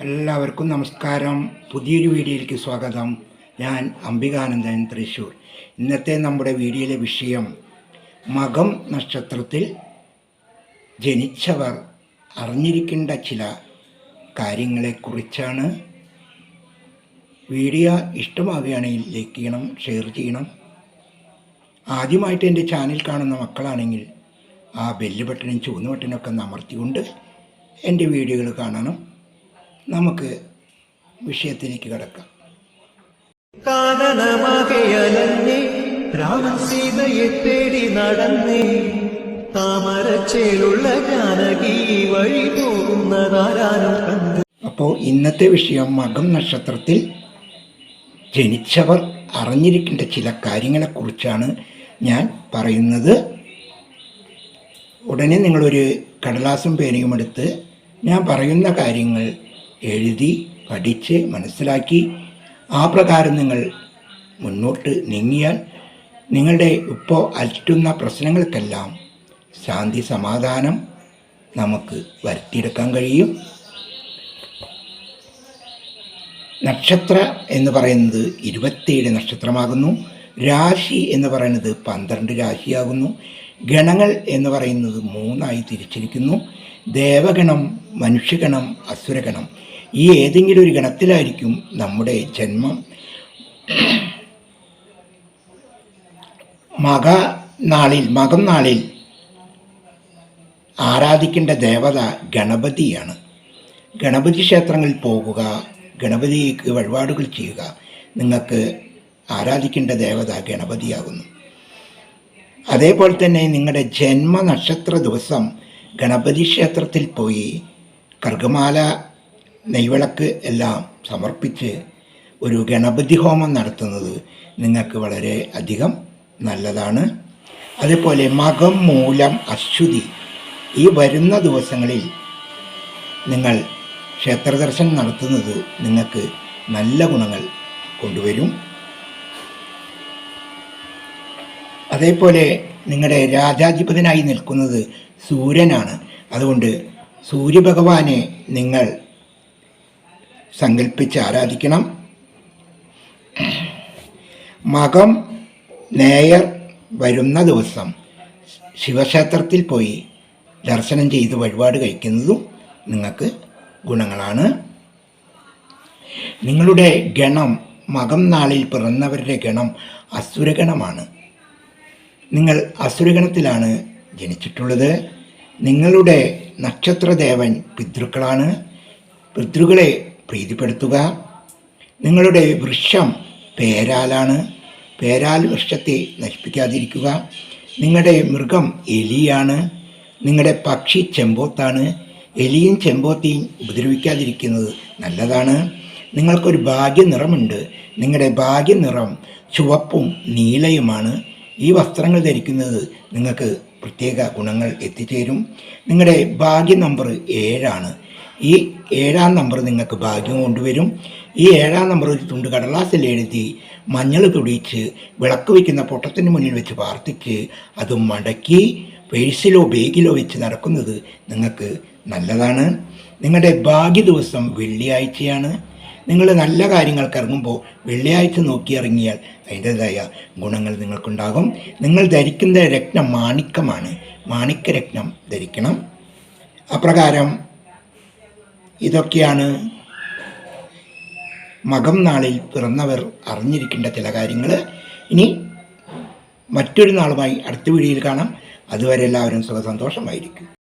എല്ലാവർക്കും നമസ്കാരം. പുതിയൊരു വീഡിയോയിലേക്ക് സ്വാഗതം. ഞാൻ അംബികാനന്ദൻ തൃശ്ശൂർ. ഇന്നത്തെ നമ്മുടെ വീഡിയോയിലെ വിഷയം മകം നക്ഷത്രത്തിൽ ജനിച്ചവർ അറിഞ്ഞിരിക്കേണ്ട ചില കാര്യങ്ങളെക്കുറിച്ചാണ്. വീഡിയോ ഇഷ്ടമാവുകയാണെങ്കിൽ ലൈക്ക് ചെയ്യണം ഷെയർ ചെയ്യണം. ആദ്യമായിട്ട് എന്റെ ചാനൽ കാണുന്ന മക്കളാണെങ്കിൽ ആ ബെല്ല് ബട്ടനും ചുവന്ന ബട്ടനൊക്കെ അമർത്തിക്കൊണ്ട് എന്റെ വീഡിയോകൾ കാണണം. നമുക്ക് വിഷയത്തിലേക്ക് കിടക്കാം. രാമൻ സീതയെ തേടി നടന്നേ താമരച്ചേലുള്ള ജാനകി വഴി പോകുന്നതാരാനും കണ്ട്. അപ്പോൾ ഇന്നത്തെ വിഷയം മകം നക്ഷത്രത്തിൽ ജനിച്ചവർ അറിഞ്ഞിരിക്കേണ്ട ചില കാര്യങ്ങളെക്കുറിച്ചാണ് ഞാൻ പറയുന്നത്. ഉടനെ നിങ്ങളൊരു കടലാസും പേനയും എടുത്ത് ഞാൻ പറയുന്ന കാര്യങ്ങൾ എഴുതി പഠിച്ച് മനസ്സിലാക്കി. ആ പ്രകാരം നിങ്ങൾ മുന്നോട്ട് നീങ്ങിയാൽ നിങ്ങളുടെ ഇപ്പോൾ അലറ്റുന്ന പ്രശ്നങ്ങൾക്കെല്ലാം ശാന്തി സമാധാനം നമുക്ക് വരുത്തിയെടുക്കാൻ കഴിയും. നക്ഷത്ര എന്ന് പറയുന്നത് ഇരുപത്തേഴ് നക്ഷത്രമാകുന്നു. രാശി എന്ന് പറയുന്നത് പന്ത്രണ്ട് രാശിയാകുന്നു. ഗണങ്ങൾ എന്ന് പറയുന്നത് മൂന്നായി തിരിച്ചിരിക്കുന്നു. ദേവഗണം മനുഷ്യഗണം അസുരഗണം. ഈ ഏതെങ്കിലും ഒരു ഗണത്തിലായിരിക്കും നമ്മുടെ ജന്മം. മക നാളിൽ മകം നാളിൽ ആരാധിക്കേണ്ട ദേവത ഗണപതിയാണ്. ഗണപതി ക്ഷേത്രങ്ങളിൽ പോകുക ഗണപതിക്ക് വഴിപാടുകൾ ചെയ്യുക നിങ്ങൾക്ക് ആരാധിക്കേണ്ട ദേവത ഗണപതിയാകുന്നു. അതേപോലെ തന്നെ നിങ്ങളുടെ ജന്മനക്ഷത്ര ദിവസം ഗണപതി ക്ഷേത്രത്തിൽ പോയി കർഗമാല നെയ്വിളക്ക് എല്ലാം സമർപ്പിച്ച് ഒരു ഗണപതി ഹോമം നടത്തുന്നത് നിങ്ങൾക്ക് വളരെ അധികം നല്ലതാണ്. അതേപോലെ മകം മൂലം അശ്വതി ഈ വരുന്ന ദിവസങ്ങളിൽ നിങ്ങൾ ക്ഷേത്രദർശനം നടത്തുന്നത് നിങ്ങൾക്ക് നല്ല ഗുണങ്ങൾ കൊണ്ടുവരും. അതേപോലെ നിങ്ങളുടെ രാജാധിപതിനായി നിൽക്കുന്നത് സൂര്യനാണ്. അതുകൊണ്ട് സൂര്യഭഗവാനെ നിങ്ങൾ സങ്കല്പിച്ച് ആരാധിക്കണം. മകം നേയർ വരുന്ന ദിവസം ശിവക്ഷേത്രത്തിൽ പോയി ദർശനം ചെയ്ത് വഴിപാട് കഴിക്കുന്നതും നിങ്ങൾക്ക് ഗുണങ്ങളാണ്. നിങ്ങളുടെ ഗണം മകം നാളിൽ പിറന്നവരുടെ ഗണം അസുരഗണമാണ്. നിങ്ങൾ അസുരഗണത്തിലാണ് ജനിച്ചിട്ടുള്ളത്. നിങ്ങളുടെ നക്ഷത്രദേവൻ പിതൃക്കളാണ്. പിതൃകളെ പ്രീതിപ്പെടുത്തുക. നിങ്ങളുടെ വൃക്ഷം പേരാലാണ്. പേരാൽ വൃക്ഷത്തെ നശിപ്പിക്കാതിരിക്കുക. നിങ്ങളുടെ മൃഗം എലിയാണ്. നിങ്ങളുടെ പക്ഷി ചെമ്പോത്താണ്. എലിയും ചെമ്പോത്തിയും ഉപദ്രവിക്കാതിരിക്കുന്നത് നല്ലതാണ്. നിങ്ങൾക്കൊരു ഭാഗ്യനിറമുണ്ട്. നിങ്ങളുടെ ഭാഗ്യനിറം ചുവപ്പും നീലയുമാണ്. ഈ വസ്ത്രങ്ങൾ ധരിക്കുന്നത് നിങ്ങൾക്ക് പ്രത്യേക ഗുണങ്ങൾ എത്തിച്ചേരും നിങ്ങളുടെ ഭാഗ്യ നമ്പർ ഏഴാണ്. ഈ ഏഴാം നമ്പർ നിങ്ങൾക്ക് ഭാഗ്യം കൊണ്ടുവരും. ഈ ഏഴാം നമ്പർ ഒരു തുണ്ട് കടലാസിൽ എഴുതി മഞ്ഞൾ തുടിച്ച് വിളക്ക് വയ്ക്കുന്ന പൊട്ടത്തിന് മുന്നിൽ വെച്ച് പ്രാർത്ഥിച്ച് അത് മടക്കി പേഴ്സിലോ ബേഗിലോ വെച്ച് നടക്കുന്നത് നിങ്ങൾക്ക് നല്ലതാണ്. നിങ്ങളുടെ ഭാഗ്യ ദിവസം വെള്ളിയാഴ്ചയാണ്. നിങ്ങൾ നല്ല കാര്യങ്ങൾക്ക് ഇറങ്ങുമ്പോൾ വെള്ളിയാഴ്ച നോക്കി ഇറങ്ങിയാൽ അതിന്റെതായ ഗുണങ്ങൾ നിങ്ങൾക്കുണ്ടാകും. നിങ്ങൾ ധരിക്കുന്ന രത്നം മാണിക്കമാണ്. മാണിക്കരത്നം ധരിക്കണം. അപ്രകാരം ഇതൊക്കെയാണ് മകം നാളിൽ പിറന്നവർ അറിഞ്ഞിരിക്കേണ്ട ചില കാര്യങ്ങൾ. ഇനി മറ്റൊരു നാളുമായി അടുത്ത വീഡിയോയിൽ കാണാം. അതുവരെ എല്ലാവരും സുഖസന്തോഷമായിരിക്കും.